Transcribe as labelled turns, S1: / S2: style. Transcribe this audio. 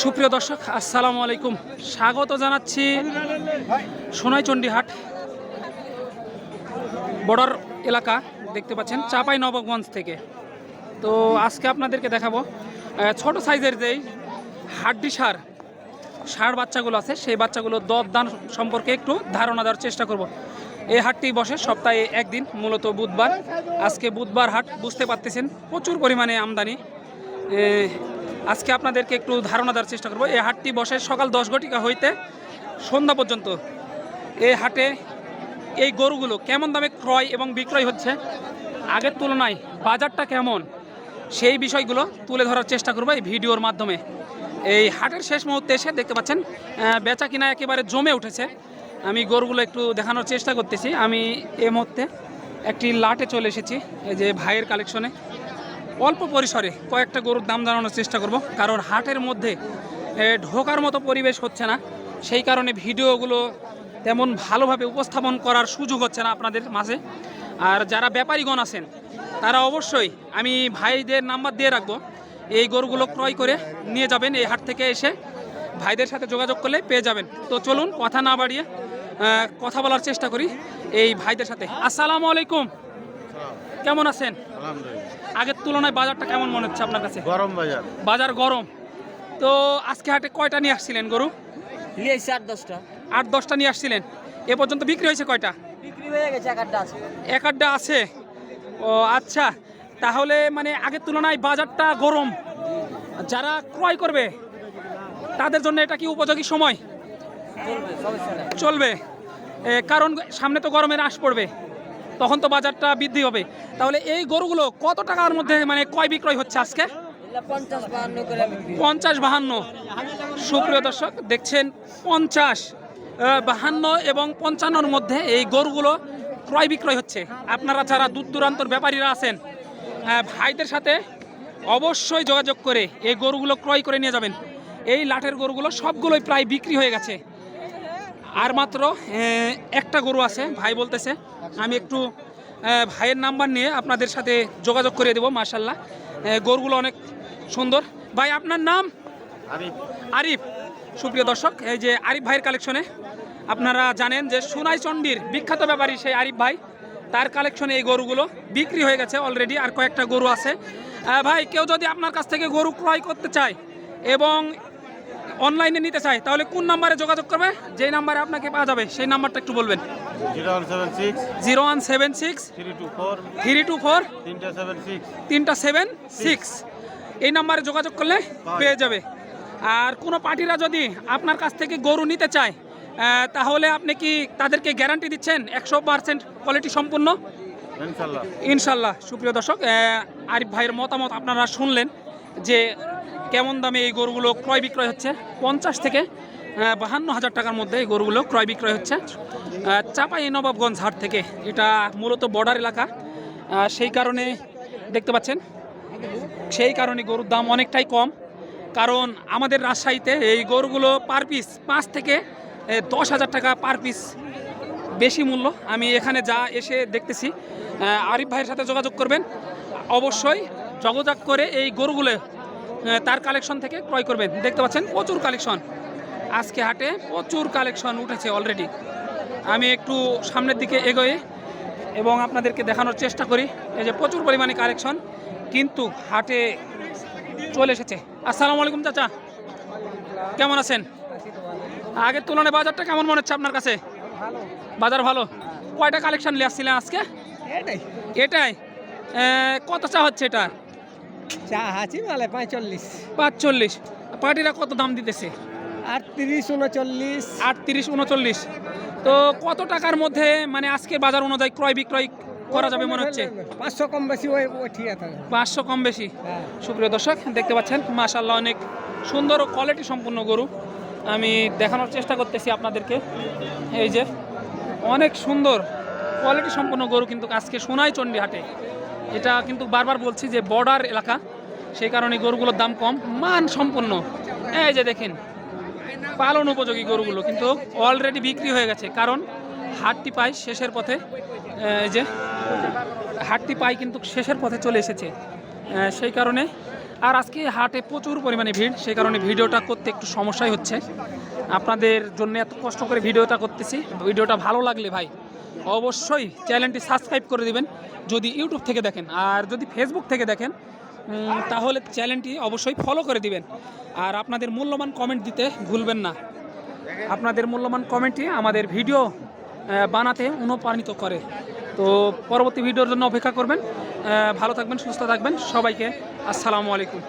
S1: সুপ্রিয় দর্শক, আসসালামু আলাইকুম। স্বাগত জানাচ্ছি সোনাইচন্ডী হাট বর্ডার এলাকা, দেখতে পাচ্ছেন, চাপাই নবগঞ্জ থেকে। তো আজকে আপনাদেরকে দেখাবো ছোট সাইজের যেই হাড্ডি সার ষাঁড় বাচ্চাগুলো আছে, সেই বাচ্চাগুলো দরদান সম্পর্কে একটু ধারণা দেওয়ার চেষ্টা করব। এই হাটটি বসে সপ্তাহে একদিন, মূলত বুধবার। আজকে বুধবার হাট, বুঝতে পারতেছেন, প্রচুর পরিমাণে আমদানি। আজকে আপনাদেরকে একটু ধারণা দেওয়ার চেষ্টা করব। এই হাটটি বসে সকাল দশ ঘটিকা হইতে সন্ধ্যা পর্যন্ত। এই হাটে এই গরুগুলো কেমন দামে ক্রয় এবং বিক্রয় হচ্ছে? আগের তুলনায় বাজারটা কেমন? সেই বিষয়গুলো তুলে ধরার চেষ্টা করব এই ভিডিওর মাধ্যমে। এই হাটের শেষ মুহূর্তে এসে দেখতে পাচ্ছেন বেচা কিনা একেবারে জমে উঠেছে। আমি গরুগুলো একটু দেখানোর চেষ্টা করতেছি। আমি এ মুহূর্তে একটি লাটে চলে এসেছি, এই যে ভাইয়ের কালেকশনে অল্প পরিসরে কয়েকটা গরুর দাম জানানোর চেষ্টা করব। কারণ হাটের মধ্যে ঢোকার মতো পরিবেশ হচ্ছে না। সেই কারণে ভিডিওগুলো তেমন ভালোভাবে উপস্থাপন করার সুযোগ হচ্ছে না আপনাদের মাঝে। আর যারা ব্যাপারীগণ আছেন, তারা অবশ্যই আমি ভাইদের নাম্বার দিয়ে রাখব। এই গরুগুলো ক্রয় করে নিয়ে যাবেন এই হাট থেকে এসে ভাইদের সাথে যোগাযোগ করলে পেয়ে যাবেন। তো চলুন কথা না বাড়িয়ে কথা বলার চেষ্টা করি এই ভাইদের সাথে। আসসালামু আলাইকুম। কেমন আছেন? আগের তুলনায় বাজারটা কেমন মনে হচ্ছে আপনার কাছে?
S2: গরম বাজার।
S1: বাজার গরম। তো আজকে হাটে কয়টা নিয়ে আসছিলেন গরু?
S3: নিয়েছি আট দশটা।
S1: আট দশটা নিয়ে আসছিলেন। এ পর্যন্ত বিক্রি হয়েছে কয়টা?
S3: বিক্রি হয়ে গেছে এক আটটা আছে।
S1: এক আড্ডা আছে। ও আচ্ছা। তাহলে মানে আগের তুলনায় বাজারটা গরম। যারা ক্রয় করবে তাদের জন্য এটা কি উপযোগী সময়?
S3: চলবে
S1: কারণ সামনে তো গরমের আশ পড়বে। তখন তো বাজারটা বৃদ্ধি হবে। তাহলে এই গরুগুলো কত টাকার মধ্যে মানে ক্রয় বিক্রয় হচ্ছে আজকে?
S3: পঞ্চাশ বাহান্ন।
S1: সুপ্রিয় দর্শক, দেখছেন পঞ্চাশ বাহান্ন এবং পঞ্চান্নর মধ্যে এই গরুগুলো ক্রয় বিক্রয় হচ্ছে। আপনারা যারা দূর দূরান্তর ব্যাপারীরা আছেন ভাইদের সাথে অবশ্যই যোগাযোগ করে এই গরুগুলো ক্রয় করে নিয়ে যাবেন। এই লাঠের গরুগুলো সবগুলোই প্রায় বিক্রি হয়ে গেছে। আর মাত্র একটা গরু আছে ভাই বলতেছে। আমি একটু ভাইয়ের নাম্বার নিয়ে আপনাদের সাথে যোগাযোগ করে দেবো মার্শাল্লাহ গরুগুলো অনেক সুন্দর। ভাই আপনার নাম?
S2: আরে
S1: আরিফ। সুপ্রিয় দর্শক এই যে আরিফ ভাইয়ের কালেকশনে আপনারা জানেন যে সোনাই চণ্ডীর বিখ্যাত ব্যাপারী সেই আরিফ ভাই তার কালেকশনে এই গরুগুলো বিক্রি হয়ে গেছে অলরেডি আর কয়েকটা গরু আছে। ভাই কেউ যদি আপনার কাছ থেকে গরু ক্রয় করতে চায় এবং অনলাইনে নিতে চায় তাহলে কোন নাম্বারে যোগাযোগ করবে? যেই নাম্বারে আপনাকে পাওয়া যাবে সেই নাম্বারটা একটু বলবেন।
S2: Zero one seven six three two four তিনটে সেভেন সিক্স।
S1: এই নাম্বারে যোগাযোগ করলে পেয়ে যাবে। আর কোনো পার্টিরা যদি আপনার কাছ থেকে গরু নিতে চায় তাহলে আপনি কি তাদেরকে গ্যারান্টি দিচ্ছেন একশো পার্সেন্ট কোয়ালিটি সম্পূর্ণ?
S2: ইনশাল্লাহ।
S1: সুপ্রিয় দর্শক আরিফ ভাইয়ের মতামত আপনারা শুনলেন যে কেমন দামে এই গরুগুলো ক্রয় বিক্রয় হচ্ছে? পঞ্চাশ থেকে বাহান্ন হাজার টাকার মধ্যে এই গরুগুলো ক্রয় বিক্রয় হচ্ছে। চাপাই নবাবগঞ্জ হাট থেকে। এটা মূলত বর্ডার এলাকা। সেই কারণে দেখতে পাচ্ছেন, সেই কারণে গরুর দাম অনেকটাই কম। কারণ আমাদের রাজশাহীতে এই গরুগুলো পার পিস পাঁচ থেকে দশ হাজার টাকা পার পিস বেশি মূল্য। আমি এখানে যা এসে দেখতেছি আরিফ ভাইয়ের সাথে যোগাযোগ করবেন। অবশ্যই যোগাযোগ করে এই গরুগুলো তার কালেকশন থেকে ক্রয় করবেন। দেখতে পাচ্ছেন প্রচুর কালেকশন। আজকে হাটে প্রচুর কালেকশন উঠেছে অলরেডি আমি একটু সামনের দিকে এগোয়ে এবং আপনাদেরকে দেখানোর চেষ্টা করি। এই যে প্রচুর পরিমাণে কালেকশন কিন্তু হাটে চলে এসেছে। আসসালামু আলাইকুম চাচা। কেমন আছেন? আগের তুলনায় বাজারটা কেমন মনে হচ্ছে আপনার কাছে? বাজার ভালো? কয়টা কালেকশন নিয়ে আসছিলেন আজকে? এটাই। কত চা হচ্ছে এটা?
S4: চা আছি মানে পঁয়তাল্লিশ।
S1: পাঁচচল্লিশ পার্টিরা কত দাম দিতেছে?
S4: আটত্রিশ উনচল্লিশ।
S1: আটত্রিশ উনচল্লিশ। তো কত টাকার মধ্যে মানে আজকের বাজার অনুযায়ী ক্রয় বিক্রয় করা যাবে মনে হচ্ছে?
S4: পাঁচশো কম বেশি ওই
S1: পাঁচশো কম বেশি।
S4: হ্যাঁ।
S1: সুপ্রিয় দর্শক দেখতে পাচ্ছেন মাশাল্লাহ অনেক সুন্দর ও কোয়ালিটি সম্পূর্ণ গরু। আমি দেখানোর চেষ্টা করতেছি আপনাদেরকে। এই যে অনেক সুন্দর কোয়ালিটি সম্পন্ন গরু কিন্তু আজকে সোনাই চণ্ডী হাটে এটা কিন্তু বারবার বলছি যে বর্ডার এলাকা, সেই কারণে গরুগুলোর দাম কম, মান সম্পূর্ণ এই যে দেখেন, পালন উপযোগী গরুগুলো কিন্তু অলরেডি বিক্রি হয়ে গেছে, কারণ হাটটি পাই শেষের পথে এই যে হাটটি পাই কিন্তু শেষের পথে চলে এসেছে। সেই কারণে, আর আজকে হাটে প্রচুর পরিমাণে ভিড়, সেই কারণে ভিডিওটা করতে একটু সমস্যাই হচ্ছে। আপনাদের জন্য এত কষ্ট করে ভিডিওটা করতেছি, ভিডিওটা ভালো লাগলে ভাই অবশ্যই চ্যানেলটি সাবস্ক্রাইব করে দিবেন যদি ইউটিউব থেকে দেখেন। আর যদি ফেসবুক থেকে দেখেন তাহলে চ্যানেলটি অবশ্যই ফলো করে দিবেন। আর আপনাদের মূল্যবান কমেন্ট দিতে ভুলবেন না। আপনাদের মূল্যবান কমেন্টই আমাদের ভিডিও বানাতে অনুপ্রাণিত করে। তো পরবর্তী ভিডিওর জন্য অপেক্ষা করবেন। ভালো থাকবেন, সুস্থ থাকবেন। সবাইকে আসসালামু আলাইকুম।